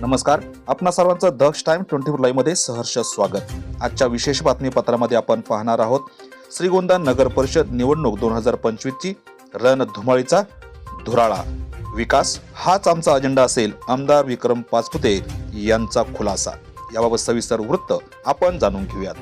नमस्कार. आपणा सर्वांचं दक्ष टाइम ट्वेंटी फोर लाईव्हमध्ये सहर्ष स्वागत. आजच्या विशेष बातमीपत्रामध्ये आपण पाहणार आहोत श्रीगोंदा नगर परिषद निवडणूक दोन हजार पंचवीसची रणधुमाळीचा धुराळा. विकास हाच आमचा अजेंडा असेल आमदार विक्रम पाचपुते यांचा खुलासा. याबाबत सविस्तर वृत्त आपण जाणून घेऊयात.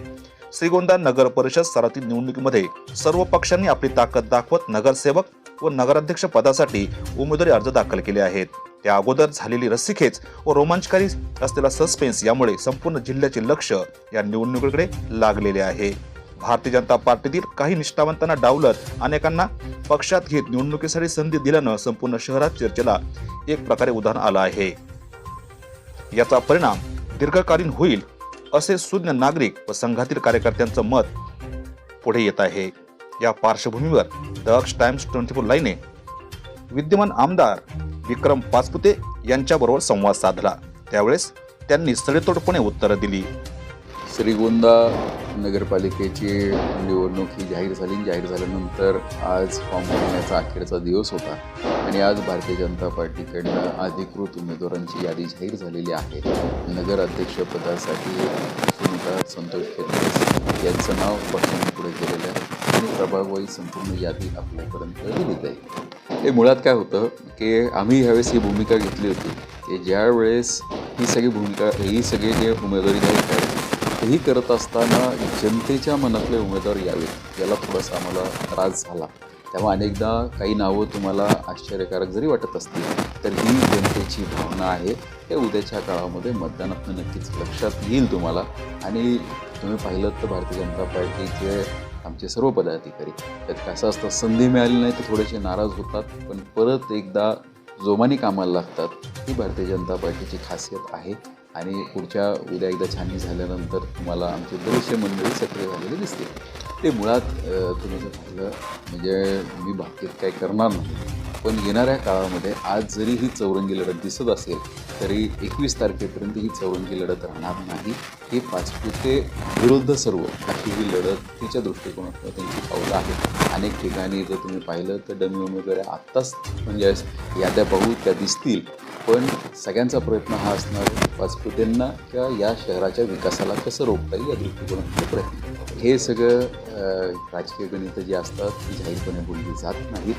श्रीगोंदा नगर परिषद सरातील निवडणुकीमध्ये सर्व पक्षांनी आपली ताकद दाखवत नगरसेवक व नगराध्यक्ष पदासाठी उमेदवारी अर्ज दाखल केले आहेत. त्या अगोदर झालेली रस्सीखेच व रोमांचकारी असलेला सस्पेन्स यामुळे संपूर्ण जिल्ह्याचे लक्ष या निवडणुकीकडे लागलेले आहे. भारतीय जनता पार्टीतील काही निष्ठावंतांना डावलत अनेकांना पक्षात घेत निवडणुकीसाठी संधी दिल्यानं संपूर्ण शहरात चर्चेला एक प्रकारे उदाहरण आलं आहे. याचा परिणाम दीर्घकालीन होईल असे सुज्ञ नागरिक व संघातील कार्यकर्त्यांचं मत पुढे येत आहे. या पार्श्वभूमीवर दक्ष टाइम्स ट्वेंटी फोर लाईने विद्यमान आमदार विक्रम पाचपुते यांच्याबरोबर संवाद साधला. त्यावेळेस त्यांनी सडेतोडपणे उत्तरं दिली. श्रीगोंदा नगरपालिकेची निवडणूक ही जाहीर झाली. जाहीर झाल्यानंतर आज फॉर्म भरण्याचा अखेरचा दिवस होता आणि आज भारतीय जनता पार्टीकडनं अधिकृत उमेदवारांची यादी जाहीर झालेली आहे. नगर अध्यक्षपदासाठी सुनीता संतोष खेरकर यांचं नाव पक्षाने पुढे केलेलं आहे. आणि प्रभागवाई संपूर्ण यादी आपल्यापर्यंत दिली जाईल. हे मुळात काय होतं की आम्ही ह्यावेळेस ही भूमिका घेतली होती. की ज्या वेळेस ही सगळी भूमिका ही सगळी जे उमेदवारी जाहीर करायची ही करत असताना जनतेच्या मनातले उमेदवार यावेत याला थोडासा आम्हाला त्रास झाला. त्यामुळे अनेकदा काही नावं तुम्हाला आश्चर्यकारक जरी वाटत असतील तर ही जनतेची भावना आहे. हे उद्याच्या काळामध्ये मतदानातून नक्कीच लक्षात येईल तुम्हाला. आणि तुम्ही पाहिलं तर भारतीय जनता पार्टीचे आमचे सर्व पदाधिकारी. त्यात कसं असतं संधी मिळाली नाही तर थोडेसे नाराज होतात. पण परत एकदा जोमाने कामाला लागतात ही भारतीय जनता पार्टीची खासियत आहे. आणि पुढच्या उद्या एकदा छाननी झाल्यानंतर तुम्हाला आमचे बरेचसे मंडळी सक्रिय झालेले दिसतील. ते मुळात तुम्ही जर पाहिलं म्हणजे मी बाबतीत काय करणार नाही. पण येणाऱ्या काळामध्ये आज जरी ही चौरंगी लढत दिसत असेल तरी एकवीस तारखेपर्यंत ही चौरंगी लढत राहणार नाही. हे पाचपुते विरुद्ध सर्व अशी ही लढत तिच्या दृष्टिकोनातून त्यांची पावलं आहेत अनेक ठिकाणी जर तुम्ही पाहिलं तर डमी वगैरे आत्ताच म्हणजे याद्या पाहू त्या दिसतील. पण सगळ्यांचा प्रयत्न हा असणार आहे. किंवा या शहराच्या विकासाला कसं रोखता येईल या दृष्टिकोनातून प्रयत्न हे सगळं राजकीय गणितं जी असतात ती जाहीरपणे बोलली जात नाहीत.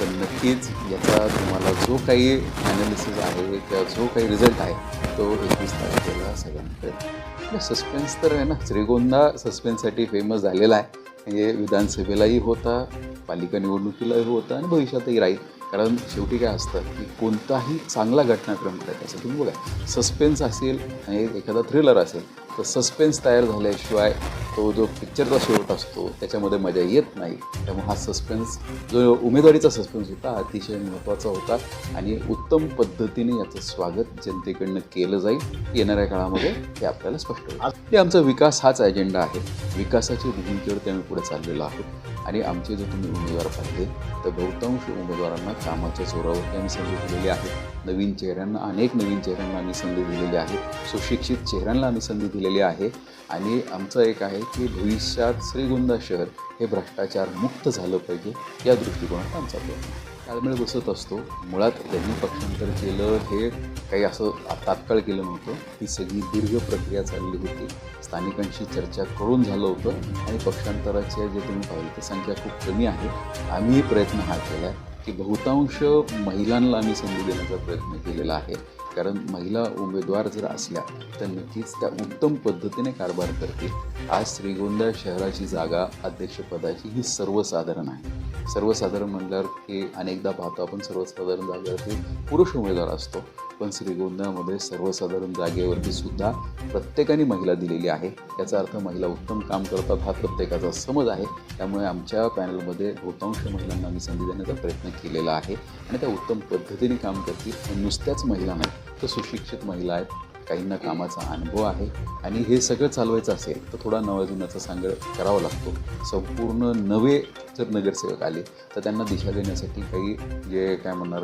पण नक्कीच याचा तुम्हाला जो काही ॲनालिसिस आहे किंवा जो काही रिझल्ट आहे तो एकवीस तारखेला सगळ्यांकडे सस्पेन्स तर आहे ना. श्रीगोंदा सस्पेन्ससाठी फेमस झालेला आहे. म्हणजे विधानसभेलाही होता पालिका निवडणुकीलाही होता आणि भविष्यातही राहील. कारण शेवटी काय असतं की कोणताही चांगला घटनाक्रम करायचा असेल तुम्ही बघा सस्पेन्स असेल आणि एखादा थ्रिलर असेल तर सस्पेन्स तयार झाल्याशिवाय तो जो पिक्चरचा शेवट असतो त्याच्यामध्ये मजा येत नाही. त्यामुळे हा सस्पेन्स जो उमेदवारीचा सस्पेन्स होता अतिशय महत्त्वाचा होता आणि उत्तम पद्धतीने याचं स्वागत जनतेकडनं केलं जाईल. येणाऱ्या काळामध्ये हे आपल्याला स्पष्ट होईल. म्हणजे आमचा विकास हाच अजेंडा आहे. विकासाची भूमिकेवरती आम्ही पुढे चाललेलो आहोत आणि आमचे जर तुम्ही उमेदवार पाहिले तर बहुतांश उमेदवारांना कामाच्या जोरावरती आम्ही संधी दिलेली आहे. नवीन चेहऱ्यांना अनेक नवीन चेहऱ्यांना आम्ही संधी दिलेली आहे. सुशिक्षित चेहऱ्यांना आम्ही संधी दिलेली आहे. आणि आमचं एक आहे की भविष्यात श्रीगोंदा शहर हे भ्रष्टाचार मुक्त झालं पाहिजे या दृष्टिकोनात आमचा प्रयत्न ताळमेळ बसत असतो. मुळात त्यांनी पक्षांतर केलं हे काही असं तात्काळ केलं नव्हतं. ही सगळी दीर्घ प्रक्रिया चालली होती. स्थानिकांशी चर्चा करून झालं होतं. आणि पक्षांतराचे जे तुम्ही पाहिलं तर संख्या खूप कमी आहे. आम्ही प्रयत्न हा केला आहे की बहुतांश महिलांना आम्ही संधी देण्याचा प्रयत्न केलेला आहे. कारण महिला उमेदवार जर असल्या तर नक्कीच त्या उत्तम पद्धतीने कारभार करतील. आज श्रीगोंदा शहराची जागा अध्यक्षपदाची ही सर्वसाधारण आहे. सर्वसाधारण म्हणल्यावर की अनेकदा पाहतो आपण सर्वसाधारण जागेवरती पुरुष उमेदवार असतो. पण श्रीगोंद्यामध्ये सर्वसाधारण जागेवरती सुद्धा प्रत्येकाने महिला दिलेली आहे. याचा अर्थ महिला उत्तम काम करतात हा प्रत्येकाचा समज आहे. त्यामुळे आमच्या पॅनलमध्ये बहुतांश महिलांना आम्ही संधी देण्याचा प्रयत्न केलेला आहे. आणि त्या उत्तम पद्धतीने काम करतील नुसत्याच महिला नाही तर सुशिक्षित महिला आहेत. काहींना कामाचा अनुभव आहे आणि हे सगळं चालवायचं असेल तर थोडा नवाजुनाचा सांगड करावा लागतो. संपूर्ण नवे जर नगरसेवक आले तर त्यांना दिशा देण्यासाठी काही जे काय म्हणणार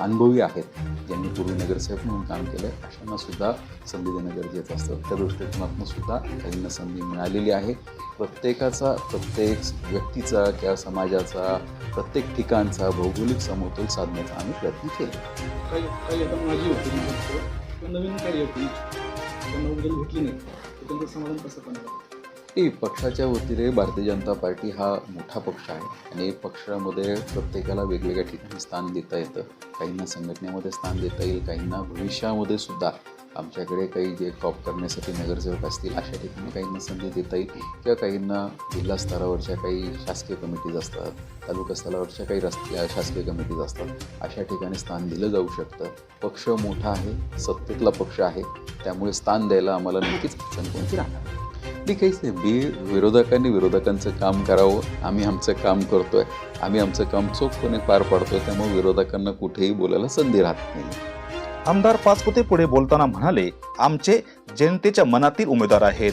अनुभवी आहेत ज्यांनी पूर्वी नगरसेवक म्हणून काम केलं अशांना सुद्धा संधी देणं गरजेचं असतं. त्या दृष्टिकोनातून सुद्धा काहींना संधी मिळालेली आहे. प्रत्येकाचा प्रत्येक व्यक्तीचा किंवा समाजाचा प्रत्येक ठिकाणचा भौगोलिक समतोल साधण्याचा आम्ही प्रयत्न केला. काही किंवा नवीन कार्य होती त्यांना भेटली नाही. तर त्यांचं समाधान कसं करणार की पक्षाच्या वतीने भारतीय जनता पार्टी हा मोठा पक्ष आहे आणि पक्षामध्ये प्रत्येकाला वेगवेगळ्या ठिकाणी स्थान देता येतं. काहींना संघटनेमध्ये स्थान देता येईल काहींना भविष्यामध्ये सुद्धा. आमच्याकडे काही जे कॉप करण्यासाठी नगरसेवक असतील अशा ठिकाणी काहींना संधी देता येईल किंवा काहींना जिल्हा स्तरावरच्या काही शासकीय कमिटीज असतात तालुका स्तरावरच्या काही रस्त्या शासकीय कमिटीज असतात अशा ठिकाणी स्थान दिलं जाऊ शकतं. पक्ष मोठा आहे सत्तेतला पक्ष आहे त्यामुळे स्थान द्यायला आम्हाला नक्कीच अडचण कोणती राहणार मी काहीच नाही. मी विरोधकांनी विरोधकांचं काम करावं. आम्ही आमचं काम करतोय. आम्ही आमचं काम चोखपणे पार पाडतोय. त्यामुळे विरोधकांना कुठेही बोलायला संधी राहत नाही. आमदार पाचपुते पुढे बोलताना म्हणाले आमचे जनतेच्या मनातील उमेदवार आहेत.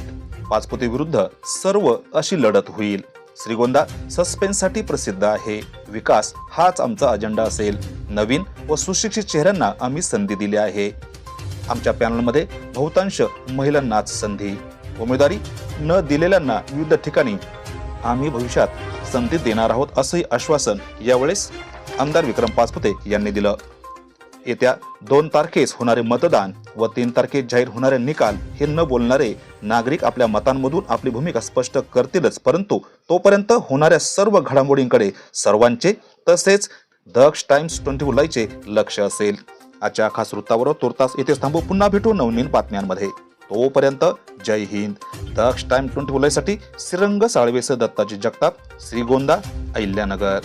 पाचपुते विरुद्ध सर्व अशी लढत होईल. श्रीगोंदा सस्पेन्ससाठी प्रसिद्ध आहे. विकास हाच आमचा अजेंडा असेल. नवीन व सुशिक्षित चेहऱ्यांना आम्ही संधी दिली आहे. आमच्या पॅनलमध्ये बहुतांश महिलांनाच संधी. उमेदवारी न दिलेल्यांना विविध ठिकाणी आम्ही भविष्यात संधी देणार आहोत असंही आश्वासन यावेळेस आमदार विक्रम पाचपुते यांनी दिलं. येत्या दोन तारखेस होणारे मतदान व तीन तारखेस जाहीर होणारे निकाल हे न बोलणारे नागरिक आपल्या मतांमधून आपली भूमिका स्पष्ट करतीलच परंतु तोपर्यंत होणाऱ्या सर्व घडामोडींकडे सर्वांचे तसेच दक्ष टाइम्स ट्वेंटी लाईचे लक्ष असेल. आजच्या खास वृत्तावर तुर्तास येथे थांबू. पुन्हा भेटू नवनीन बातम्यांमध्ये. तोपर्यंत जय हिंद. दक्ष टाइम ट्वेंटी साठी श्रीरंग साळवेसह दत्ताजी जगताप श्रीगोंदा अहिल्यानगर.